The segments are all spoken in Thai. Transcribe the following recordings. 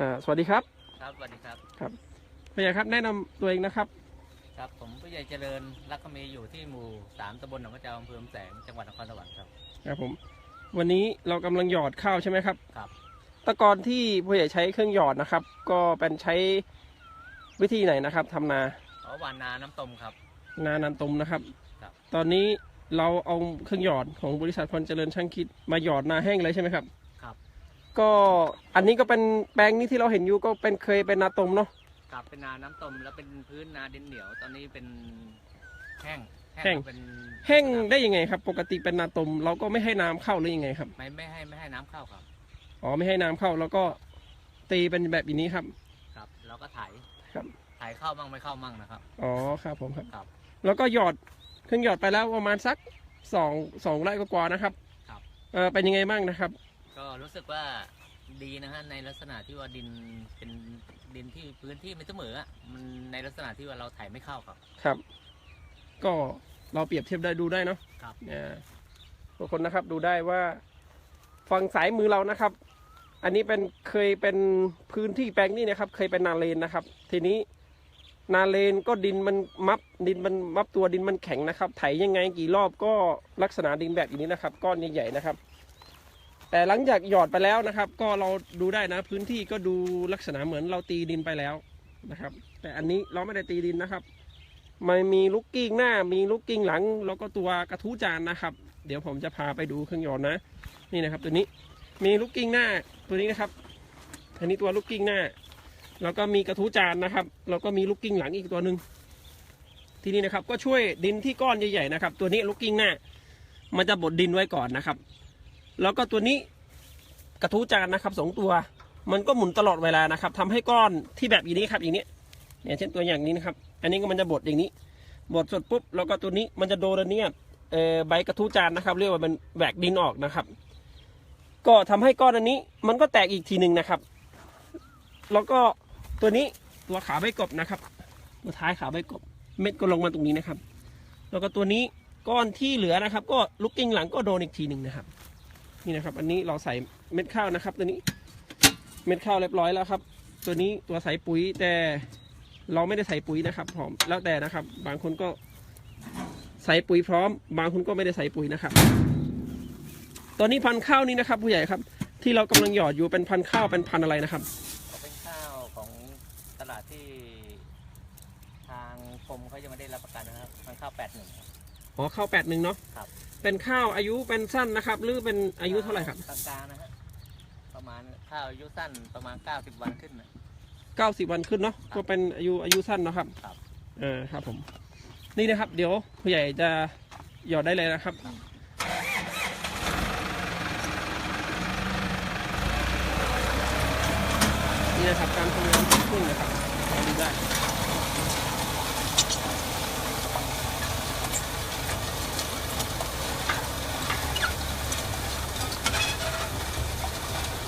อ่าสวัสดีครับ ครับสวัสดีครับผู้ใหญ่ครับแนะนำตัวเองนะครับ ครับ ผมผู้ใหญ่เจริญรักขมีอยู่ที่หมู่สามตำบลหนองกระเจ้าอำเภอลำแสงจังหวัดนครสวรรค์ครับ ครับผม วันนี้เรากำลังหยอดข้าวใช่ไหมครับ ครับแตะกอนที่ผู้ใหญ่ใช้เครื่องหยอดนะครับ ก็เป็นใช้วิธีไหนนะครับทำนา ขอหวานนาน้ำต้มครับ นานันตุมนะครับ ครับ ตอนนี้เราเอาเครื่องหยอดของบริษัทพรเจริญช่างคิดมาหยอดนาแห้งเลยใช่ไหมครับครับ ก็อันนี้ก็เป็นแปลงนี้ที่เราเห็นอยู่ก็เป็นเคยเป็นนาตมเนาะ ครับเป็นนาน้ำต้มแล้วเป็นพื้นนาดินเหนียว ตอนนี้เป็นแห้งแห้งล้วเป็นแห้งได้ยังไงครับ ปกติเป็นนาตมเราก็ไม่ให้น้ำเข้าหรือยังไงครับ ไม่ไม่ให้ไม่ให้น้ำเข้าครับ อ๋อไม่ให้น้ำเข้าแล้วก็ตีเป็นแบบนี้ครับ ครับแล้วก็ไถครับไถเข้ามั่งไม่เข้ามั่งนะครับ อ๋อครับผมครับ ครับ แล้วก็หยอดเครื่องหยอดไปแล้วประมาณสักสองสองไร่กว่าๆนะครับครับ เออเป็นยังไงบ้างนะครับ ก็รู้สึกว่าดีนะฮะในลักษณะที่ว่าดินเป็นดินที่พื้นที่ไม่เสมออะมันในลักษณะที่ว่าเราไถไม่เข้าครับ ครับ ก็เราเปรียบเทียบได้ดูได้เนาะครับเนี่ยทุกคนนะครับดูได้ว่าฝั่งสายมือเรานะครับ อันนี้เป็นเคยเป็นพื้นที่แปลงนี้นะครับ เคยเป็นนาเลนนะครับ ทีนี้นาเลนก็ดินมันมับดินมันมับตัวดินมันแข็งนะครับ ไถยังไงกี่รอบก็ลักษณะดินแบบนี้นะครับ ก้อนใหญ่ๆนะครับ แต่หลังจากหยอดไปแล้วนะครับ ก็เราดูได้นะพื้นที่ก็ดูลักษณะเหมือนเราตีดินไปแล้วนะครับ แต่อันนี้เราไม่ได้ตีดินนะครับมันมีลูกกิ้งหน้ามีลูกกิ้งหลัง แล้วก็ตัวกระทู้จานนะครับ เดี๋ยวผมจะพาไปดูเครื่องหยอดนะ นี่นะครับตัวนี้มีลูกกิ้งหน้าตัวนี้นะครับ อันนี้ตัวลูกกิ้งหน้า แล้วก็มีกระทู้จานนะครับ แล้วก็มีลูกกิ้งหลังอีกตัวหนึ่งทีนี้นะครับก็ช่วยดินที่ก้อนใหญ่ๆนะครับ ตัวนี้ลูกกิ้งหน้า มันจะบดดินไว้ก่อนนะครับ แล้วก็ตัวนี้กระทู้จานนะครับสองตัว มันก็หมุนตลอดเวลานะครับทำให้ก้อนที่แบบอย่างนี้ครับอย่างนี้เนี่ยเช่นตัวอย่างนี้นะครับ อันนี้ก็มันจะบดอย่างนี้บดสดปุ๊บแล้วก็ตัวนี้มันจะโดนอันเนี้ยเออใบกระทู้จานนะครับ เรียกว่ามันแหวกดินออกนะครับ ก็ทำให้ก้อนอันนี้ มันก็แตกอีกทีหนึ่งนะครับ แล้วก็ตัวนี้ตัวขาใบกบนะครับตัวท้ายขาใบกบ เม็ดก็ลงมาตรงนี้นะครับ แล้วก็ตัวนี้ก้อนที่เหลือนะครับ ก็ลูกกิ้งหลังก็โดนอีกทีหนึ่งนะครับ นี่นะครับ อันนี้เราใส่เม็ดข้าวนะครับ ตัวนี้ เม็ดข้าวเรียบร้อยแล้วครับ ตัวนี้ตัวใส่ปุ๋ยแต่เราไม่ได้ใส่ปุ๋ยนะครับพร้อมแล้วแต่นะครับ บางคนก็ใส่ปุ๋ยพร้อม บางคนก็ไม่ได้ใส่ปุ๋ยนะครับ ตอนนี้พันธุ์ข้าวนี้นะครับ ผู้ใหญ่ครับ ที่เรากำลังหยอดอยู่เป็นพันธุ์ข้าวเป็นพันธุ์อะไรนะครับก็เป็นข้าวของตลาดที่ทางกรมเขายังไม่ได้รับประกันนะครับมันข้าวแปดหนึ่งครับอ๋อข้าวแปดหนึ่งเนาะครับ เป็นข้าวอายุเป็นสั้นนะครับ หรือเป็นอายุเท่าไหร่ครับกลางๆนะฮะประมาณข้าวอายุสั้นประมาณ 90 วันขึ้นนะ เก้าสิบวันขึ้นเนาะก็เป็นอายุอายุสั้นเนาะครับครับ เออครับผม นี่นะครับ เดี๋ยวผู้ใหญ่จะหยอดได้เลยนะครับ นี่นะครับการทำงานของเครื่องนะครับเราดูได้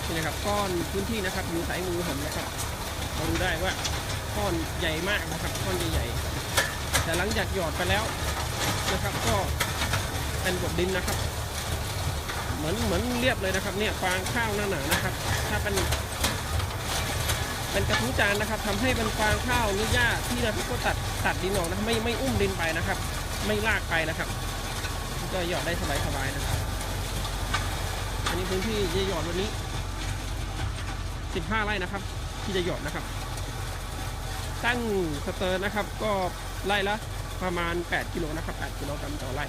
นี่นะครับก้ อนพื้นที่นะครับอยู่สายมือผมนะครับเราดูได้ว่าก้อนใหญ่มากนะครับก้อนใหญ่ๆแต่หลังจากหยอดไปแล้วนะครับก็เป็นกบดดินนะครับ เหมือนเหมือนเรียบเลยนะครับ เนี่ยฟางข้าวหน้าหนานะครับ ถ้าเป็น เป็นกระทุ้งจานนะครับทำให้เป็นฟางข้าวหรือหญ้าที่เราก็ตัดตัดดินออกนะไม่ไม่อุ้มดินไปนะครับ ไม่ลากไปนะครับ ก็หยอดได้สบายๆนะครับ อันนี้พื้นที่จะหยอดวันนี้ 15 ไร่นะครับ ที่จะหยอดนะครับ ตั้งสเตอร์นะครับ ก็ไร่ละประมาณ 8 กิโลนะครับ 8 กิโลกรัมต่อไร่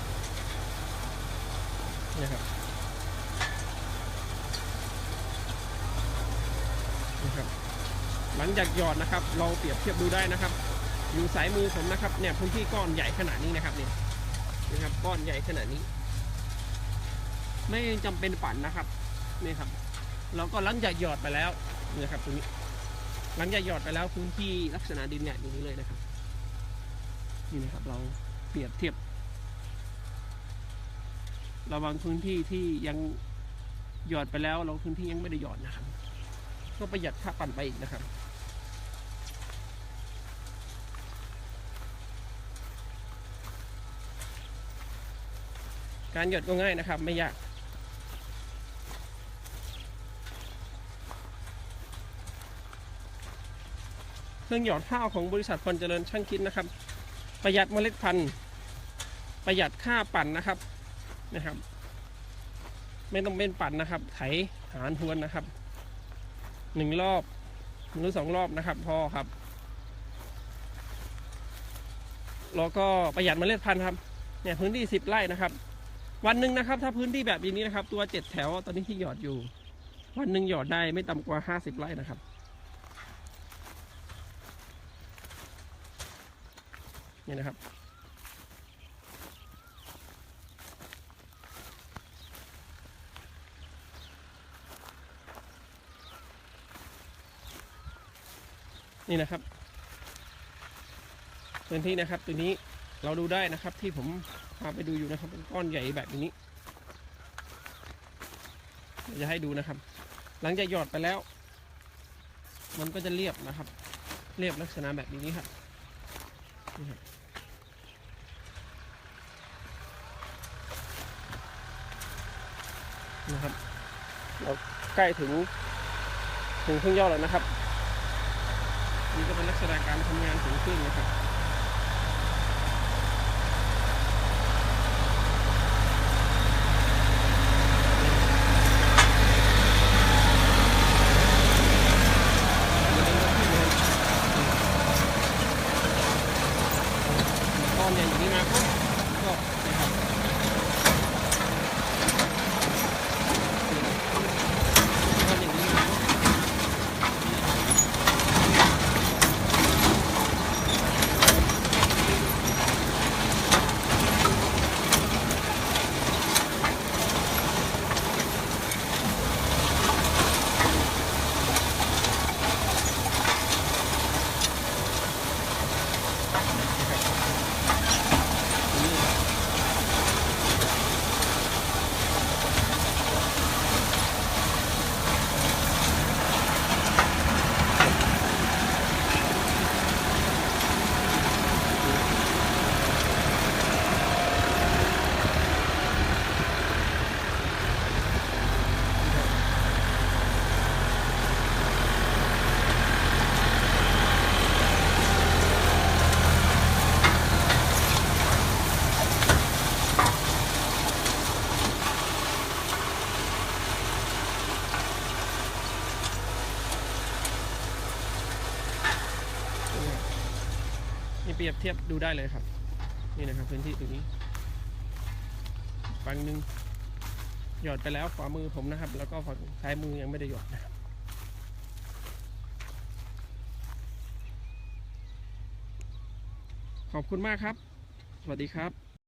นี่นะครับนะครับ หลังจากหยอดนะครับ เราเปรียบเทียบดูได้นะครับ อยู่สายมือผมนะครับ เนี่ยพื้นที่ก้อนใหญ่ขนาดนี้นะครับเนี่ยนะครับก้อนใหญ่ขนาดนี้ ไม่จำเป็นปั่นนะครับนี่ครับ เราก็หลังจากหยอดไปแล้ว นี่นะครับตรงนี้หลังจากหยอดไปแล้วพื้นที่ลักษณะดินเนี่ยอย่างนี้เลยนะครับนี่นะครับเราเปรียบเทียบ ระวังพื้นที่ที่ยังหยอดไปแล้วเราพื้นที่ยังไม่ได้หยอดนะครับ ก็ประหยัดค่าปั่นไปอีกนะครับการหยอดก็ง่ายนะครับ ไม่ยาก เครื่องหยอดข้าวของบริษัทพรเจริญช่างคิดนะครับ ประหยัดเมล็ดพันธุ์ประหยัดค่าปั่นนะครับนะครับ ไม่ต้องเป็นปั่นนะครับ ไถหารทวนนะครับหนึ่งรอบหรือสองรอบนะครับพอครับแล้วก็ประหยัดเมล็ดพันธุ์ครับเนี่ยพื้นที่สิบไร่นะครับ วันหนึ่งนะครับ ถ้าพื้นที่แบบนี้นะครับ ตัวเจ็ดแถวตอนนี้ที่หยอดอยู่ วันหนึ่งหยอดได้ไม่ต่ำกว่าห้าสิบไร่นะครับ นี่นะครับ นี่นะครับพื้นที่นะครับตัวนี้เราดูได้นะครับที่ผมพาไปดูอยู่นะครับเป็นก้อนใหญ่แบบนี้เดี๋ยวจะให้ดูนะครับ หลังจากหยอดไปแล้ว มันก็จะเรียบนะครับ เรียบลักษณะแบบนี้ครับ นี่ครับนะครับเราใกล้ถึงถึงเครื่องยอดแล้วนะครับ นี่ก็เป็นลักษณะการทำงานของเครื่องนะครับ ต อนอย่างนี้มาปุ๊บก็นะครับตอนอย่างนี้มาปุ๊บ นี่เป รียบเทียบดูได้เลยครับ นี่นะครับพื้นที่ตรงนี้ฝั่งหนึ่งหยอดไปแล้วขวามือผมนะครับ แล้วก็ฝั่งซ้ายมือยังไม่ได้หยอดนะครับขอบคุณมากครับ สวัสดีครับ